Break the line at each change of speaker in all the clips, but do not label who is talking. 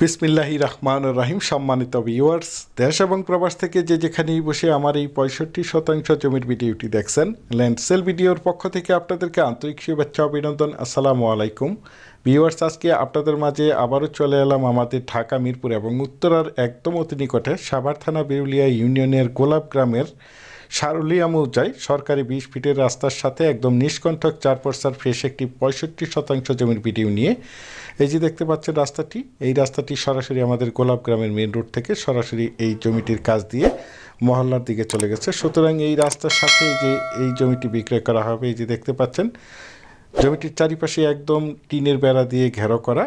বিসমিল্লাহি রহমান রাহিম, সম্মানিত ভিউয়ার্স দেশ এবং প্রবাস থেকে যে যেখানেই বসে আমার এই পঁয়ষট্টি শতাংশ জমির ভিডিওটি দেখছেন ল্যান্ডসেল ভিডিওর পক্ষ থেকে আপনাদেরকে আন্তরিক শুভেচ্ছা, অভিনন্দন, আসসালামু আলাইকুম। ভিউয়ার্স আজকে আপনাদের মাঝে আবারও চলে এলাম আমাদের ঢাকা, মিরপুর এবং উত্তরার একদম অতি নিকটে সাভার থানা বেরুলিয়া ইউনিয়নের গোলাপ গ্রামের সারুলিয়া মৌজায় সরকারি বিশ ফিটের রাস্তার সাথে একদম নিষ্কণ্ঠক চার পর্সার ফ্রেশ একটি পঁয়ষট্টি শতাংশ জমির ভিডিও নিয়ে। এই যে দেখতে পাচ্ছেন রাস্তাটি, এই রাস্তাটি সরাসরি আমাদের গোলাপ গ্রামের মেন রোড থেকে সরাসরি এই জমিটির কাজ দিয়ে মহল্লার দিকে চলে গেছে। সুতরাং এই রাস্তার সাথে যে এই জমিটি বিক্রয় করা হবে, এই যে দেখতে পাচ্ছেন, জমিটির চারিপাশে একদম টিনের বেড়া দিয়ে ঘেরো করা।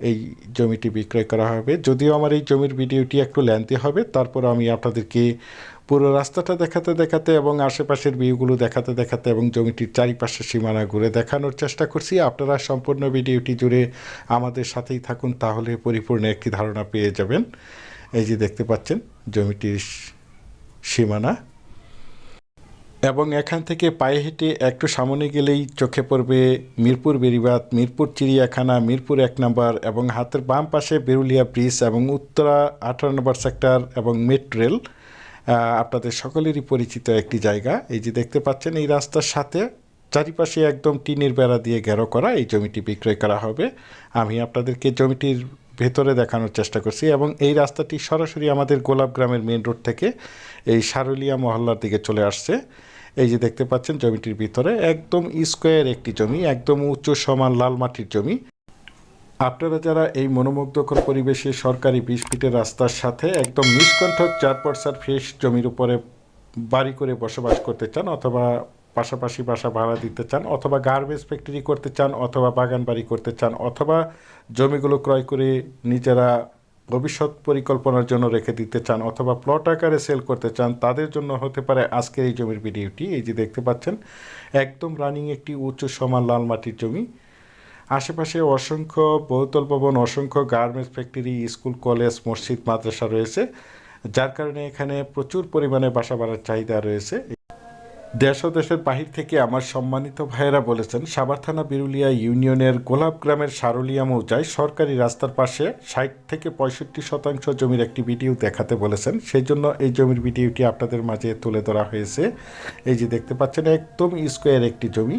এই জমিটি বিক্রয় করা হবে। যদিও আমার এই জমির ভিডিওটি একটু ল্যান্তি হবে, তারপর আমি আপনাদেরকে পুরো রাস্তাটা দেখাতে দেখাতে এবং আশেপাশের ভিউগুলো দেখাতে দেখাতে এবং জমিটির চারিপাশের সীমানা ঘুরে দেখানোর চেষ্টা করছি। আপনারা সম্পূর্ণ ভিডিওটি জুড়ে আমাদের সাথেই থাকুন, তাহলে পরিপূর্ণ একটি ধারণা পেয়ে যাবেন। এই যে দেখতে পাচ্ছেন, জমিটির সীমানা। এবং এখান থেকে পায়ে হেঁটে একটু সামনে গেলেই চোখে পড়বে মিরপুর বেরিবাদ মিরপুর চিড়িয়াখানা, মিরপুর এক নম্বর এবং হাতের বাম পাশে বেরুলিয়া ব্রিজ এবং উত্তরা আঠারো নম্বর সেক্টর এবং মেট্রো রেল আপনাদের সকলেরই পরিচিত একটি জায়গা। এই যে দেখতে পাচ্ছেন, এই রাস্তার সাথে চারিপাশে একদম টিনের বেড়া দিয়ে ঘেরো করা এই জমিটি বিক্রয় করা হবে। আমি আপনাদেরকে জমিটির ভেতরে দেখানোর চেষ্টা করছি এবং এই রাস্তাটি সরাসরি আমাদের গোলাপ গ্রামের মেন রোড থেকে এই সারুলিয়া মহল্লার দিকে চলে আসছে। এই যে দেখতে পাচ্ছেন জমিটির ভিতরে একদম স্কোয়ার একটি জমি, একদম উচ্চ সমান লাল মাটির জমি। আপনারা যারা এই মনোমুগ্ধকর পরিবেশে সরকারি বিশ ফিটের রাস্তার সাথে একদম নিষ্কণ্ঠক চার পর্সার ফ্রেশ জমির উপরে বাড়ি করে বসবাস করতে চান অথবা পাশাপাশি বাসা ভাড়া দিতে চান অথবা গার্বেজ ফ্যাক্টরি করতে চান অথবা বাগান বাড়ি করতে চান অথবা জমিগুলো ক্রয় করে নিজেরা ভবিষ্যৎ পরিকল্পনার জন্য রেখে দিতে চান অথবা প্লট আকারে সেল করতে চান, তাদের জন্য হতে পারে আজকের এই জমির ভিডিওটি। এই যে দেখতে পাচ্ছেন, একদম রানিং একটি উচ্চ সমান লাল মাটির জমি। আশেপাশে অসংখ্য বহুতল ভবন, অসংখ্য গার্মেন্টস ফ্যাক্টরি, স্কুল, কলেজ, মসজিদ, মাদ্রাসা রয়েছে, যার কারণে এখানে প্রচুর পরিমাণে বাসা বাড়ার চাহিদা রয়েছে। দেশ ও দেশের বাহির থেকে আমার সম্মানিত ভাইয়েরা বলেছেন, সাভার থানা বিরুলিয়া ইউনিয়নের গোলাপ গ্রামের সারুলিয়া মৌজায় সরকারি রাস্তার পাশে ষাট থেকে পঁয়ষট্টি শতাংশ জমির একটি ভিডিও দেখাতে বলেছেন। সেই জন্য এই জমির ভিডিওটি আপনাদের মাঝে তুলে ধরা হয়েছে। এই যে দেখতে পাচ্ছেন, একদম স্কোয়ার একটি জমি।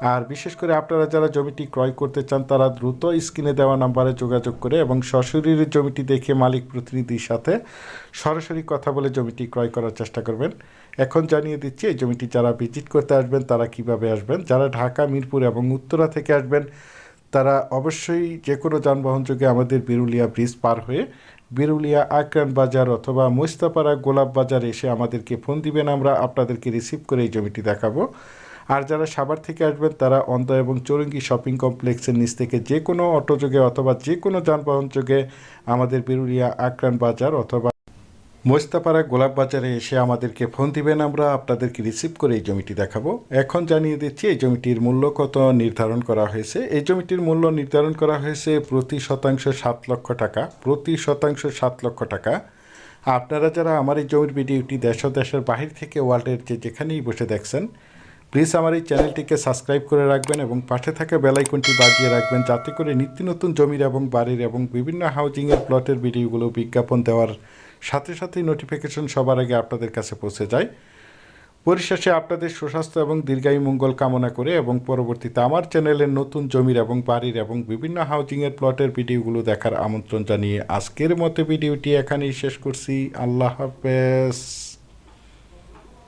আর বিশেষ করে আপনারা যারা জমিটি ক্রয় করতে চান, তারা দ্রুত স্ক্রিনে দেওয়া নাম্বারে যোগাযোগ করে এবং সশরীরে জমিটি দেখে মালিক প্রতিনিধির সাথে সরাসরি কথা বলে জমিটি ক্রয় করার চেষ্টা করবেন। এখন জানিয়ে দিচ্ছি, এই জমিটি যারা ভিজিট করতে আসবেন, তারা কীভাবে আসবেন? যারা ঢাকা, মিরপুর এবং উত্তরা থেকে আসবেন, তারা অবশ্যই যে কোনো যানবাহন যোগে আমাদের বিরুলিয়া ব্রিজ পার হয়ে বিরুলিয়া আক্রান বাজার অথবা মোস্তাপাড়া গোলাপ বাজার এসে আমাদেরকে ফোন দিবেন। আমরা আপনাদেরকে রিসিভ করে এই জমিটি দেখাবো। আর যারা সাভার থেকে আসবেন, তারা অন্ধ এবং চৌরঙ্গি শপিং কমপ্লেক্সের নিচ থেকে যে কোনো অটো যোগে অথবা যে কোনো যানবাহন যোগে আমাদের বিরুলিয়া আক্রান বাজার অথবা মোস্তাপাড়া গোলাপ বাজারে এসে আমাদেরকে ফোন দিবেন। আমরা আপনাদেরকে রিসিভ করে এই জমিটি দেখাবো। এখন জানিয়ে দিচ্ছি, এই জমিটির মূল্য কত নির্ধারণ করা হয়েছে? এই জমিটির মূল্য নির্ধারণ করা হয়েছে প্রতি শতাংশ সাত লক্ষ টাকা। প্রতি শতাংশ সাত লক্ষ টাকা। আপনারা যারা আমার এই জমির ভিডিওটি দেশ দেশের বাহির থেকে ওয়ার্ল্ডের যে যেখানেই বসে দেখছেন প্লিজ আমার এই চ্যানেলটিকে সাবস্ক্রাইব করে রাখবেন এবং পাশে থাকা বেলাইকনটি বাজিয়ে রাখবেন যাতে করে নিত্য নতুন জমির এবং বাড়ির এবং বিভিন্ন হাউজিংয়ের প্লটের ভিডিওগুলো বিজ্ঞাপন দেওয়ার সাথে সাথেই নোটিফিকেশন সবার আগে আপনাদের কাছে পৌঁছে যায়। পরিশেষে আপনাদের সুস্বাস্থ্য এবং দীর্ঘায়ু মঙ্গল কামনা করে এবং পরবর্তীতে আমার চ্যানেলের নতুন জমির এবং বাড়ির এবং বিভিন্ন হাউজিংয়ের প্লটের ভিডিওগুলো দেখার আমন্ত্রণ জানিয়ে আজকের মতো ভিডিওটি এখানেই শেষ করছি। আল্লাহ হাফেজ।